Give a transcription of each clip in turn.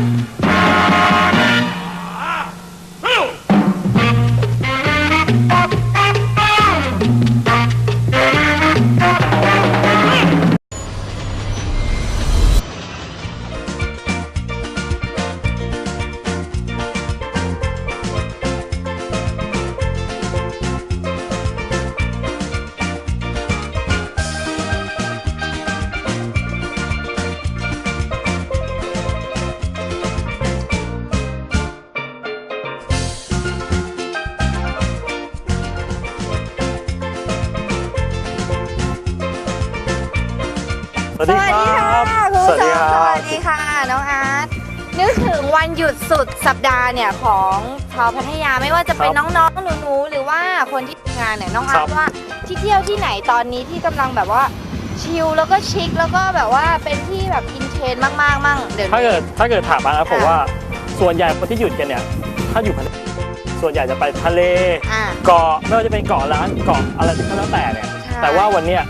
Mm-hmm. ดีครับคุณผู้ชมสวัสดีครัสบวัสดีค่ะ น้องอาร์ตนึกถึงวันหยุดสุดสัปดาห์เนี่ยของชาวพัทยาไม่ว่าจะเป็นน้องๆหนูๆหรือว่าคนที่ทำงานเนี่ยน้องอาร์ตว่าที่เที่ยวที่ไหนตอนนี้ที่กำลังแบบว่าชิลแล้วก็ชิคแล้วก็แบบว่าเป็นที่แบบอินเทรนด์มากๆมั่งเดี๋ยวถ้านี้เกิดถ้าเกิดถามมานะผมค่ะว่าส่วนใหญ่คนที่หยุดกันเนี่ยถ้าอยู่พัทยาส่วนใหญ่จะไปทะเลอ่าเกาะไม่ว่าจะเป็นเกาะล้านเกาะอะไรก็แล้วแต่เนี่ยใช่แต่ว่าวันเนี้ย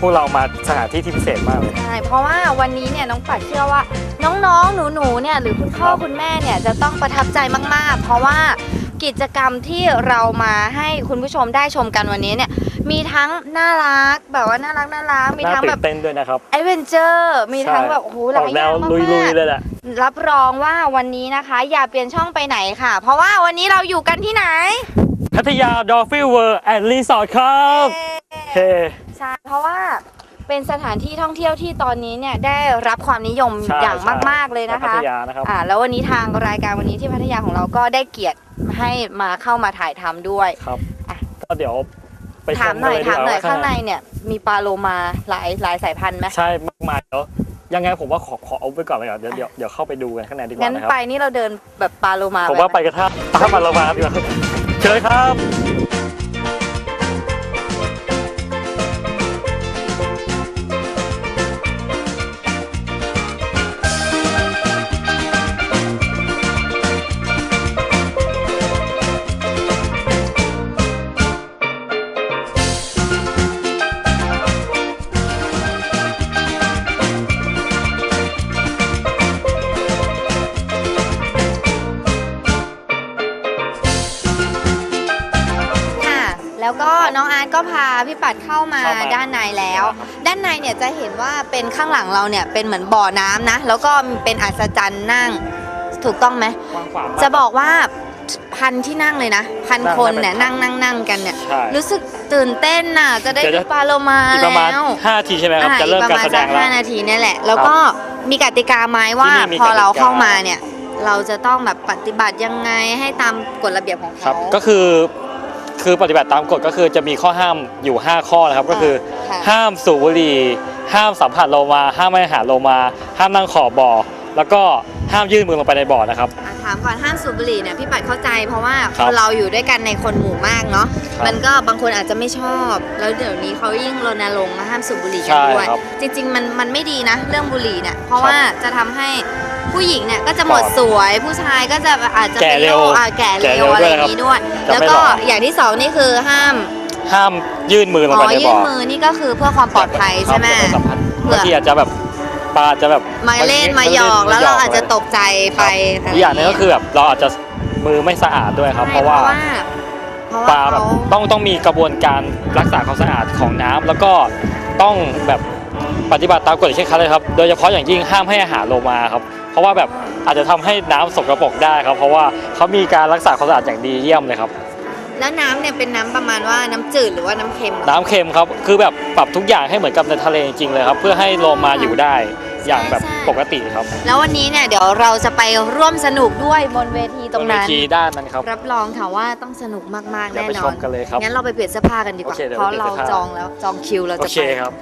พวกเรามาสถานที่ที่พิเศษมากเลย ใช่เพราะว่าวันนี้เนี่ยน้องปัดเชื่อว่า น้องๆ หนูๆ เนี่ยหรือคุณพ่อครับคุณแม่เนี่ยจะต้องประทับใจมากๆ เพราะว่ากิจกรรมที่เรามาให้คุณผู้ชมได้ชมกันวันนี้เนี่ยมีทั้งน่ารักแบบว่าน่ารักน่ารักมีน่าทั้งตื่แบบนเต้นด้วยนะครับแอดเวนเจอร์มีทั้งแบบโอ้โหหอลาอกยอแนย่าวงลุมายกๆเลยแหละๆรับรองว่าวันนี้นะคะ อย่าเปลี่ยนช่องไปไหนค่ะ เพราะว่าวันนี้เราอยู่กันที่ไหน พัทยาดอฟฟิลเวิร์แอนด์รีสอร์ทครับโอเค ใช่เพราะว่าเป็นสถานที่ท่องเที่ยวที่ตอนนี้เนี่ยได้รับความนิยมใช่อย่างใช่มาก ๆ เลยนะพัคะทยานะครับ อ่าแล้ววันนี้ทางรายการวันนี้ที่พัทยาของเราก็ได้เกียรติให้มาเข้ามาถ่ายทำด้วย ครับ อะ ก็เดี๋ยวไปชถามมหน่อยกัถามหน่อยดีกว่ข้างในเนี่ยมีปลาโลมาหลายหลายสายพันธุ์ไหมใช่มากมายแล้วยังไงผมว่าขอขอเอาไปก่อนเลยก่อนเดี๋ยวเดี๋ยวเดี๋ยวเข้าไปดูกันข้างในดีกว่างั้นนะครับ ไปนี่เราเดินแบบปลาโลมาผมว่าไปหกระทะตามมาเรามาดีกว่าเชิญครับ เนี่ยจะเห็นว่าเป็นข้างหลังเราเนี่ยเป็นเหมือนบ่อน้ำนะ แล้วก็เป็นอัศจรรย์นั่ง ถูกต้องไหม กว้างขวางมาก จะบอกว่าพันที่นั่งเลยนะ พันนั่งคนได้เป็นเนี่ยนั่งนั่งนั่งกันเนี่ย ใช่ รู้สึกตื่นเต้นน่ะ จะได้เดี๋ยวดูจะ ปลาโลมาอีกแล้ประมาณว5ทีใช่ไหมครับอะจะเริ่มอีกปการระมาณแสดสังกแล้ว ห้านาทีเนี่ยแหละ แล้วก็มีกติกาไหมว่า ที่นี่มีพอเรากติกาเข้ามาเนี่ย เราจะต้องแบบปฏิบัติยังไงให้ตามกฎระเบียบของครัเขา บ ก็คือ คือปฏิบัติตามกฎก็คือจะมีข้อห้ามอยู่ 5 ข้อนะครับ ก็คือ ค่ะ ห้ามสูบบุหรี่ห้ามสัมผัสโลมา ห้ามไม่อาหารโลมา ห้ามนั่งขอบบ่อ แล้วก็ห้ามยื่นมือลงไปในบ่อนะครับ อะถามก่อนห้ามสูบบุหรี่เนี่ยพี่ปัดเข้าใจเพราะว่าครับเราอยู่ด้วยกันในคนหมู่มากเนาะครับมันก็บางคนอาจจะไม่ชอบ แล้วเดี๋ยวนี้เขายิ่งรณรงค์ห้ามสูบบุหรี่กันใช่ด้วยครับจริง ๆ มันมันไม่ดีนะ เรื่องบุหรี่เนี่ยเพราะครับว่าจะทำให้ ผู้หญิงเนี่ยก็จะหมดครับสวยผู้ชายก็จะอาจจะแก่เป็นเร็โรวคอะแก่แก่เร็เร็ววอะไรด้วยอย่างนี้ด้วยจะแล้วไม่ก็หล่ออย่างที่สองนี่คือห้ามห้ามยื่นมือลงอ๋ไปอในยื่บ่นอมือนี่ก็คือเพื่อความปลอดภัยใช่ไหมครับเดี๋ยวสัมผัสเผื่อบางทีอาจจะแบบปลาอาจจะแบบมาเล่นมาหยอกแล้วเราอาจจะตกใจไปอีกอย่างหนึงก็คือแบบเราอาจจะมือไม่สะอาดด้วยครับใช่เพราะว่าเพราะปว่าลาแบบเขาต้องต้องมีกระบวนการรักษาความสะอาดของน้ำแล้วก็ต้องแบบปฏิบัติตามกฎอย่างเคร่งครัดเลยครับ โดยเฉพาะอย่างยิ่งห้ามให้อาหารโลมาครับเพ ราะว่าแบบอาจจะทำให้น้ำสกปรกได้ครับ เพราะว่าเขามีการรักษาความสะอาดอย่างดีเยี่ยมเลยครับ แล้วน้ำเนี่ยเป็นน้ำประมาณว่าน้ำจืดหรือว่าน้ำเค็มเหรอน้ำเค็มครับคือแบบปรับทุกอย่างให้เหมือนกับในทะเลจริงๆเลยครับ เพื่อให้โลมาอยู่ได้อย่างแบบใช่ปกติครับ แล้ววันนี้เนี่ยเดี๋ยวเราจะไปร่วมสนุกด้วยบนเวทีตรงนั้นบเวทีด้านนั้นครับ รับรองค่ะว่าต้องสนุกมากๆเดี๋ยวแน่ไปนชอนมกันเลยครับงั้นเราไปเปลี่ยนเสื้อผ้ากันดีกว่าโอเคเดี๋ยวเพราะไปเปลี่เรายนเสื้อผ้าจองแล้วจองคิวเราโอจะเคไปครับ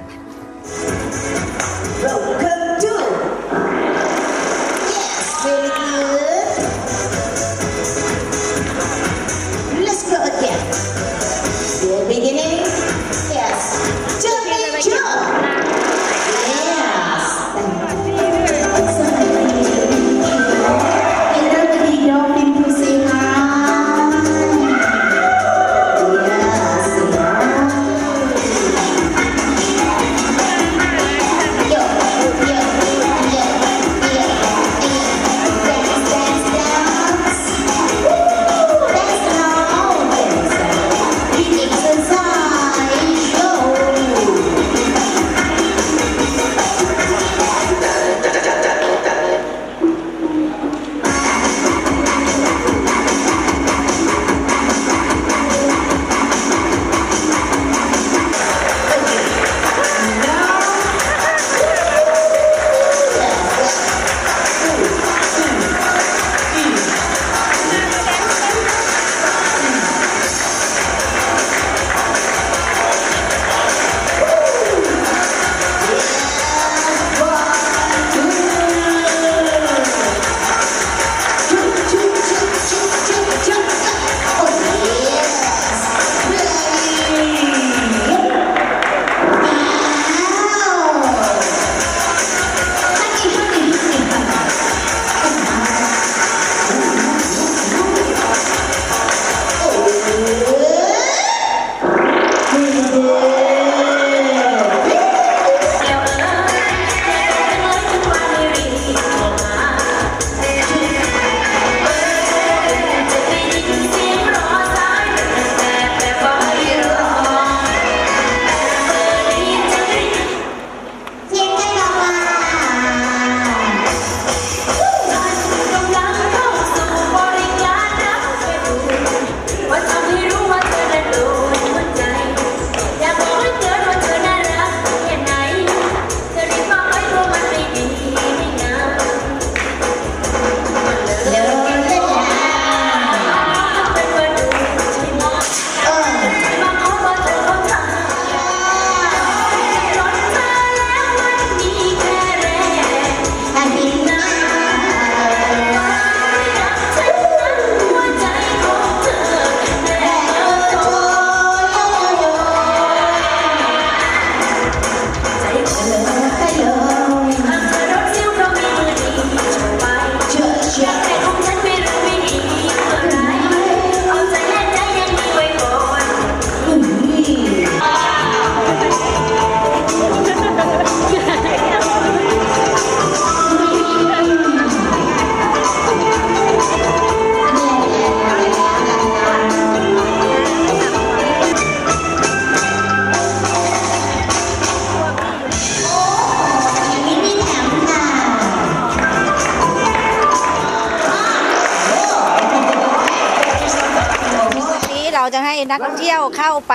เที่ยวเข้าไป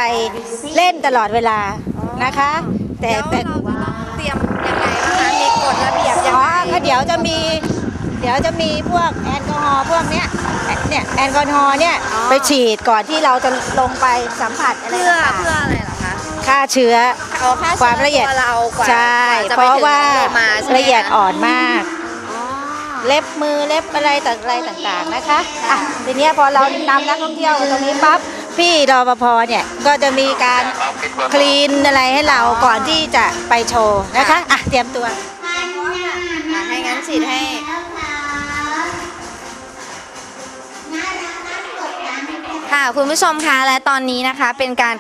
เล่นตลอดเวลานะคะ แต่แล้วแต่เราจะต้องเตรียมยังไงบ้างคะมีกฎระเบียบยังอ๋อไงก็เดี๋ยวจะมี เดี๋ยวจะมีพวกแอลกอฮอล์พวกเนี้ยเนี่ยแอลกอฮอล์เนี่ยไปฉีดก่อนที่เราจะลงไปสัมผัสอะไรเพื่อต่างเพื่ออะไรเหรอคะๆฆ่าเชื้อเอาค่าความละเอียดตัวเรากว่าใช่กจะเพไปราะถึงว่าโลมาใช่ไหมละเอียดอ่อนมากอ๋อเล็บมือเล็บอะไรต่างอะไรต่างๆนะคะ อะ ทีเนี้ยพอเรานำนักท่องเที่ยวมาตรงนี้ปั๊บ พี่รปภเนี่ยก็จะมีการคลีนอะไรให้เราก่อนที่จะไปโชว์นะคะอะเตรียมตัวอะให้งั้นฉีดให้ค่ะคุณผู้ชมคะและตอนนี้นะคะเป็นการ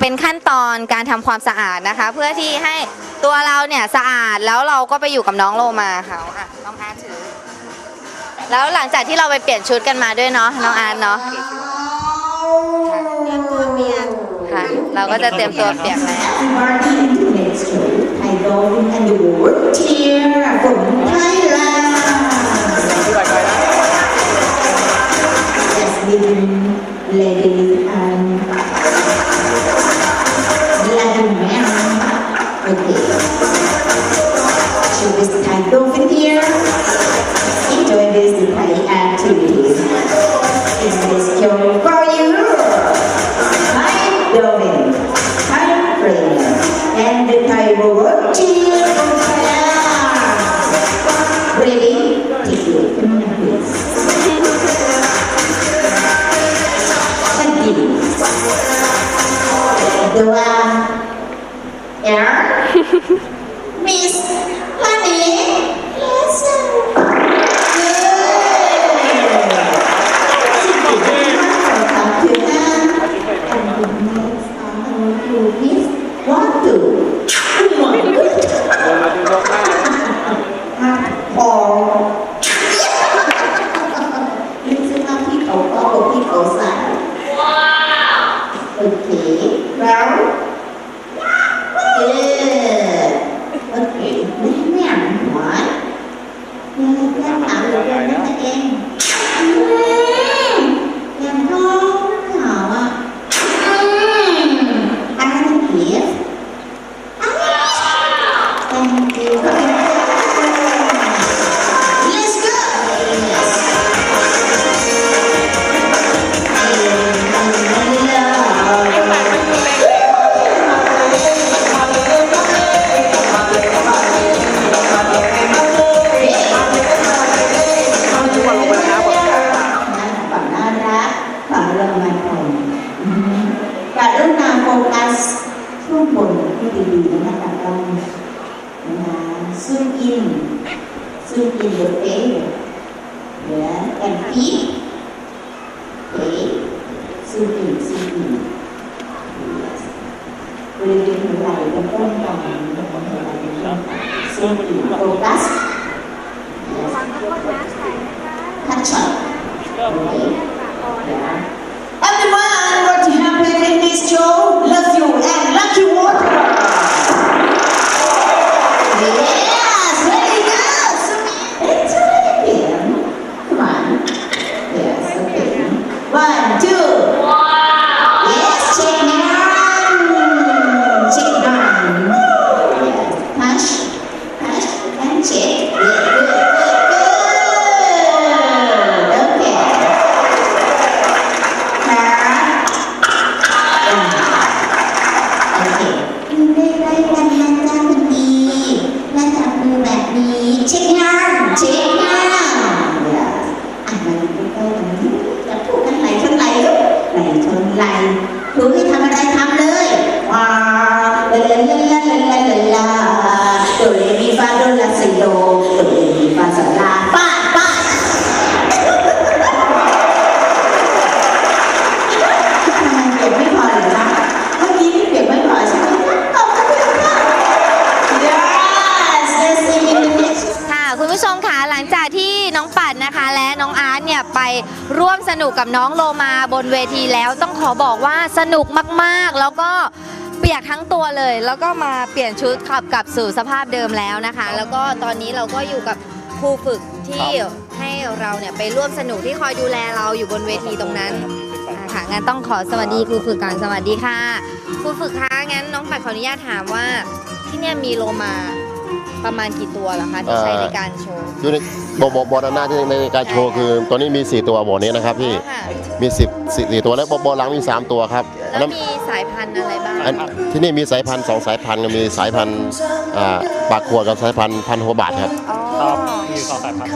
เป็นขั้นตอนการทำความสะอาดนะคะ เพื่อที่ให้ตัวเราเนี่ยสะอาดแล้วเราก็ไปอยู่กับน้องโลมาเขาอะน้องอาร์ตถือ แล้วหลังจากที่เราไปเปลี่ยนชุดกันมาด้วยเนาะน้องอาร์ตเนาะ เราก็จะเตรียมตัวเปียกแล้ว Marking into next school I go and you would tear ผมไทยแลนด์ Yes, we lady quy định như này trong cái văn phòng Focus Catch up ครูให้ทำอะไรทำเลยว้าวลาลาลาลาลาลาลาลาโดเรมีฟาโดลาซิโดโดเรมีฟาซาลาป้าป้าทำไมเก็บไม่พอเลยนะเมื่อกี้นี่เก็บไม่พอใช่ไหมขอบคุณค่ะ Yes let's see in the next ค่ะ คุณผู้ชมคะหลังจาก ร่วมสนุกกับน้องโลมาบนเวทีแล้วต้องขอบอกว่าสนุกมากๆ แล้วก็เปียกทั้งตัวเลย แล้วก็มาเปลี่ยนชุดขับกลับสู่สภาพเดิมแล้วนะคะ แล้วก็ตอนนี้เราก็อยู่กับครูฝึกที่ให้เราเนี่ยไปร่วมสนุกที่คอยดูแลเราอยู่บนเวทีตรงนั้นอ่าค่ะงั้นต้องขอสวัสดีครูฝึกก่อนสวัสดีค่ะครูฝึกคะงั้นน้องปัดขออนุญาตถามว่าที่เนี่ยมีโลมา ประมาณกี่ตัวเหรอคะที่ใช้ในการโชว์อยู่ในบอบอบอด้านหน้าที่ในการโชว์คือตัวนี้มี 4 ตัวบอนี้นะครับพี่ค่ะมี10สี่สี่ตัวแล้วบอบอหลังมี 3 ตัวครับอันแล้นั้วนมีสายพันธุ์อะไรบ้างอันที่นี่มีสายพันธุ์สองสายพันธุ์มีสายพันธุ์อ่าปากขวดกับสายพันธุ์พันหัวบาทครับ อ๋อ ครับมีสองสายพันธุ์เ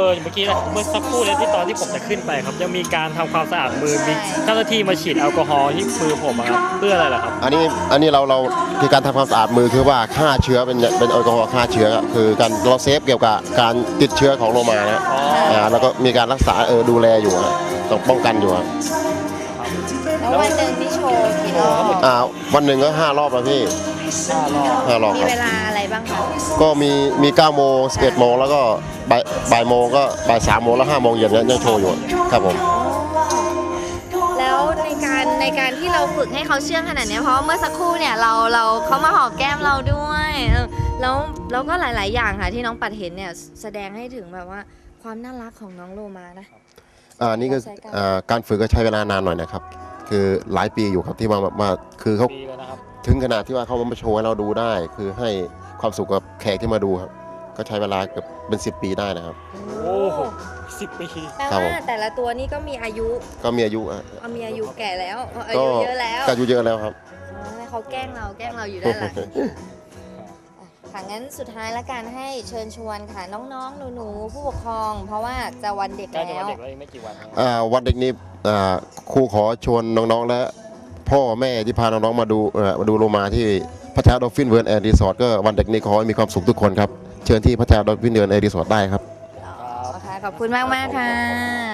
ออเมื่อกี้นะเมื่อสักครู่เลยที่ตอนที่ผมจะขึ้นไปครับ ยังมีการทำความสะอาดมือมีเจ้าหน้าที่มาฉีดแอลกอฮอล์ที่มือผมอะครับเพื่ออะไรล่ะครับ อันนี้อันนี้เราเราคือการทำความสะอาดมือคือว่าฆ่าเชื้อเป็นเป็นแอลกอฮอล์ฆ่าเชื้อคือการเราเซฟเกี่ยวกับการติดเชื้อของโลมานะอ๋ออ่าแล้วก็มีการรักษาเออดูแลอยู่ฮะต้องป้องกันอยู่ครับแล้ววันหนึ่งที่โชว์กี่รอบอ่าวันหนึ่งก็ห้ารอบแล้วพี่ ห้ารอบห้ารอบมีครับ เวลาอะไรบ้างคะก็มีมี9โมง11โมงแล้วก็บ่ายบ่ายโมงก็บ่าย3โมงแล้ว5โมงเย็นเนี่ยยังโชว์อยู่ครับผมแล้วในการในการที่เราฝึกให้เขาเชื่องขนาดเนี้ยเพราะว่าเมื่อสักครู่เนี่ยเราเราเขามาหอมแก้มเราด้วยเออแล้วแล้วก็หลาย ๆ อย่างค่ะที่น้องปัดเห็นเนี่ยแสดงให้ถึงแบบว่าความน่ารักของน้องโลมานะ อ่านี่ก็ใช้การอ่าการฝึกก็ใช้เวลานานหน่อยนะครับ คือหลายปีอยู่ครับที่มามามาคือเขาปีแล้วนะครับ ถึงขนาดที่ว่าเขามาโชว์ให้เราดูได้ คือให้ความสุขกับแขกที่มาดูครับ ก็ใช้เวลาเกือบเป็น10ปีได้นะครับ โอ้โหสิบปี แปลครับผม ว่าแต่ละตัวนี่ก็มีอายุก็มีอายุอะเอามีอายุแก่แล้วเอาอาก็ยุเยอะแล้วก็อายุเยอะแล้วครับ อ๋อเขาแกล้งเราแกล้งเราอยู่ด้านหลังค่ะงั้นสุดท้ายละกันให้เชิญชวนค่ะน้องๆ หนูๆ ผู้ปกครอง เพราะว่าจะวันเด็กใกล้จะแล้วันว เด็กแล้วอีกไม่กี่วันนะครับอ่าวันเด็กนี้อ่าครูขอชวนน้องๆและ พ่อแม่ที่พาน้องๆมาดูมาดูโลมาที่พัทยาดอฟฟินเวิร์นแอนด์รีสอร์ทก็วันเด็กนี้ขอให้มีความสุขทุกคนครับ เชิญที่พัทยาดอฟฟินเวิร์นแอนด์รีสอร์ทได้ครับ ขอบคุณมากมากค่ะ